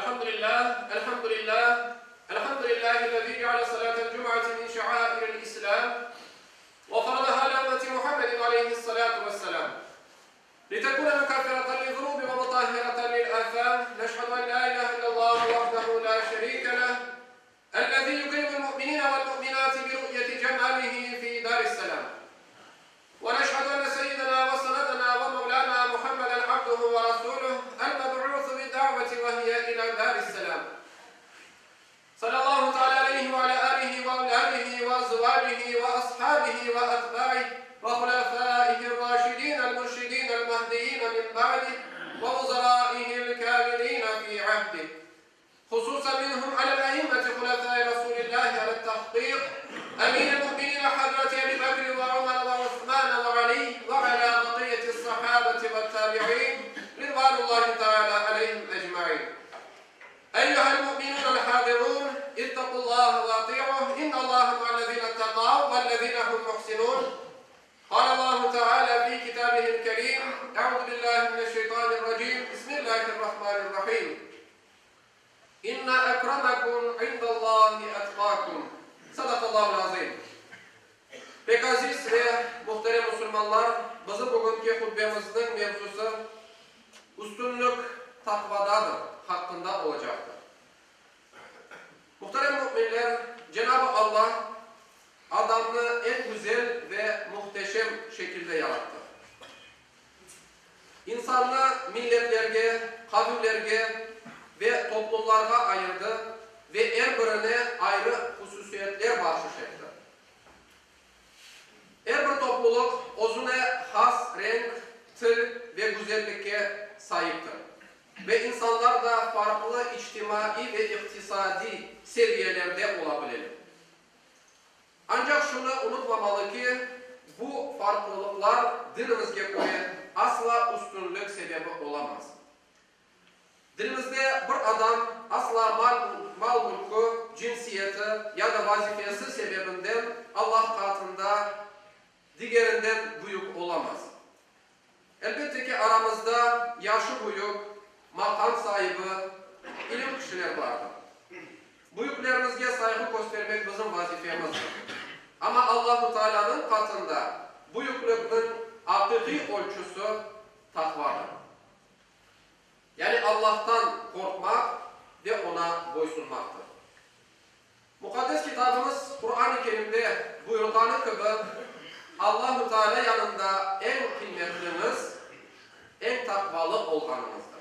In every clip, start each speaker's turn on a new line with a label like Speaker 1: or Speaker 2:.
Speaker 1: الحمد لله الحمد لله الحمد لله الذي جعل صلاة الجمعة من شعائر الإسلام وفرضها على أمة محمد عليه الصلاة والسلام. أيها المؤمنون الحاضرون اتقوا الله واطيعوه. إن الله مع الذين اتقوا والذين هم محسنون. قال الله تعالى في كتابه الكريم أعوذ بالله من الشيطان الرجيم. بسم الله الرحمن الرحيم. إن أكرمكم عند الله أتقاكم. صدق الله العظيم. Pek aziz ve muhterem Müslümanlar, bizim bugünkü hutbemizin mevzusu üstünlük takvadadır, hakkında olacaktır. Muhterem müminler, Cenab-ı Allah adamı en güzel ve muhteşem şekilde yarattı. İnsanı milletlerge, kabillerge ve toplumlarga ayırdı ve her birine ayrı hususiyetler bahşiş etti. Her bir topluluk özüne has renk, tür ve güzellikke sahiptir. Ve insanlar da farklı içtimai ve iktisadi seviyelerde olabilir. Ancak şunu unutmamalı ki bu farklılıklar dinimizge göre asla üstünlük sebebi olamaz. Dinimizde bir adam asla mal, mal mülkü, cinsiyeti ya da vazifesi sebebinden Allah katında diğerinden büyük olamaz. Elbette ki aramızda yaşı büyük, makam sahibi, ilim kişiler vardır. Büyüklerimizge saygı göstermek bizim vazifemizdir. Ama Allahu Teala'nın katında büyüklüğün hakiki ölçüsü takvadır. Yani Allah'tan korkmak ve ona boysunmaktır. Mukaddes kitabımız Kur'an-ı Kerim'de buyurduğu gibi Allahu Teala yanında en kıymetlimiz, en takvalı olganımızdır.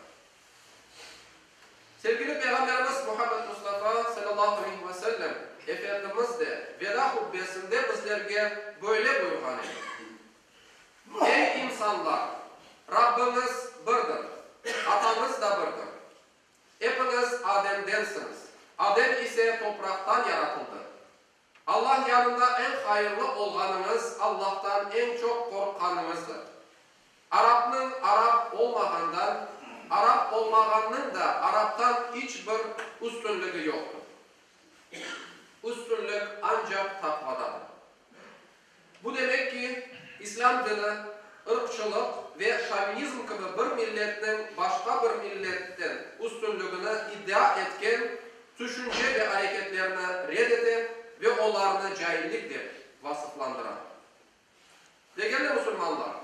Speaker 1: Sevgili Peygamberimiz Muhammed Mustafa sallallahu aleyhi ve sellem Efendimiz de veda hutbesinde bizlerge böyle buyurgan Ey insanlar! Rabbimiz birdir. Atamız da birdir. Hepiniz Adem'densiniz. Adem ise topraktan yaratıldı. Allah yanında en hayırlı olganınız Allah'tan en çok korkanınızdır. Arap'ın Arap olmagandan, Arap olmaganın da Arap'tan hiçbir üstünlüğü yoktur. Üstünlük ancak takvadadır. Bu demek ki İslam dini ırkçılık ve şavinizm gibi bir milletin başka bir milletten üstünlüğünü iddia etken düşünce ve hareketlerini reddedip ve onlarını cahilliktir vasıflandıran. Değerli Müslümanlar,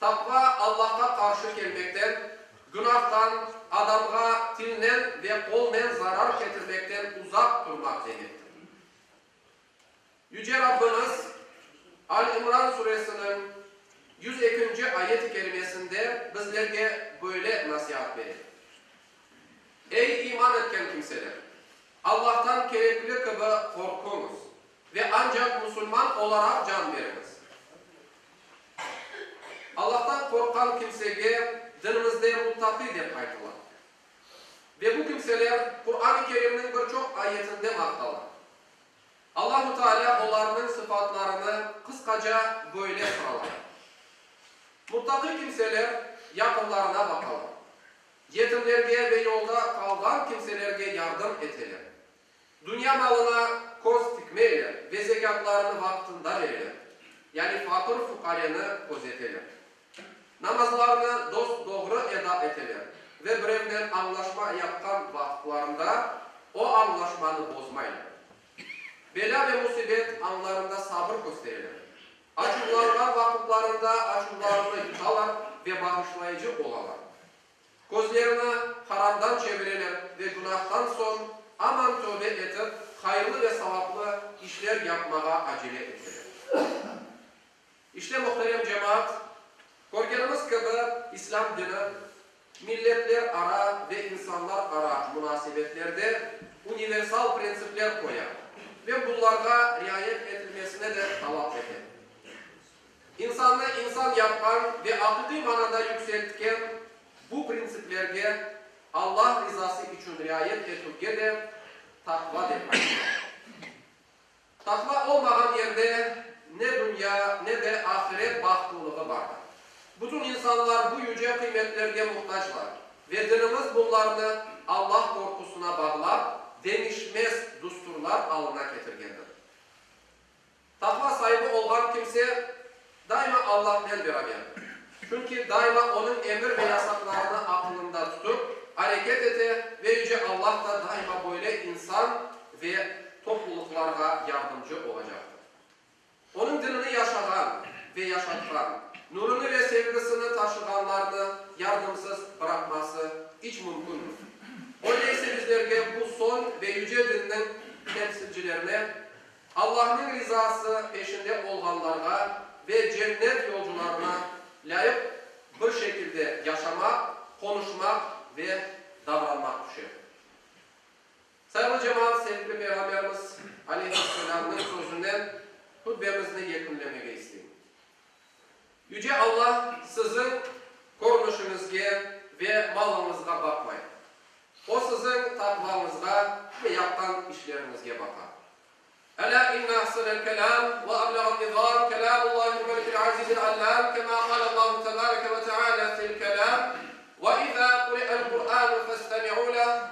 Speaker 1: takva Allah'a karşı gelmekten, günahtan, adamga tilnen ve kolmen zarar getirmekten uzak durmak demektir. Yüce Rabbimiz Al-İmran suresinin 102. ayet-i kerimesinde bizlerge böyle nasihat verir. Ey iman etken kimseler! Allah'tan gerekli gibi korkunuz ve ancak Müslüman olarak can veriniz. Allah'tan korkan kimseye dinimizde muttaki dep aytılar. Ve bu kimseler Kur'an-ı Kerim'in birçok ayetinde maktalar. Allahu Teala onların sıfatlarını kıskaca böyle sıralar. Muttaki kimseler yakınlarına bakalım. Yetimlerge ve yolda kalgan kimselerge yardım eteler. Dünya malına koz tikmeyle ve zekatlarını vaktinde verirler. Yani fakir fukareni gözeteler. Namazlarını dost doğru eda eteler.
Speaker 2: ve birbirinden anlaşma yapkan vakitlarında o anlaşmanı bozmayla. Bela ve musibet anlarında sabır açıklarını yutalar ve bağışlayıcı olalar. Gözlerini haramdan çevirirler ve günahtan son aman tövbe edip hayırlı ve sevaplı işler yapmaya acele ettiler. İşte muhterem cemaat, gördüğümüz gibi İslam dini milletler ara ve insanlar ara münasebetlerde universal prensipler koyar ve bunlara riayet edilmesine de talep eder. İnsanı insan yapan ve akli manada yükseltken bu prensiplerge Allah rızası için riayet etmekle de takva demek. Takva olmayan yerde ne dünya ne de ahiret bahtlılığı vardır. Bütün insanlar bu yüce kıymetlerge muhtaçlar. Ve dinimiz bunlarını Allah korkusuna bağlar, değişmez düsturlar alına getirgendir. Takva sahibi olan kimse daima Allah ile beraberdir. Çünkü daima onun emir ve yasaklarını aklında tutup hareket ete ve Yüce Allah da daima böyle insan ve topluluklara yardımcı olacaktır. Onun dinini yaşayan ve yaşatan, nurunu ve sevgisini taşıyanlarını yardımsız bırakması hiç mümkündür. Öyleyse bizlerge bu son ve yüce dinin temsilcilerine Allah'ın rızası peşinde olanlara ve cennet yolcularına layık bir şekilde yaşamak, konuşmak ve davranmak düşer. Sayılı cemaat sevgili Peygamberimiz Aleyhisselam'ın sözünden hutbemizni yakınlamaya isteyeyim. Yüce Allah sizin görünüşünüzge ve malınızga bakmayın. O sizin takvanızga ve yaptan işlerinizge bakar. ألا إن أحسن الكلام وأبلغ النظام كلام الله الملك العزيز العلام كما قال الله تبارك وتعالى في الكلام. وإذا قرئ القرآن فاستمعوا له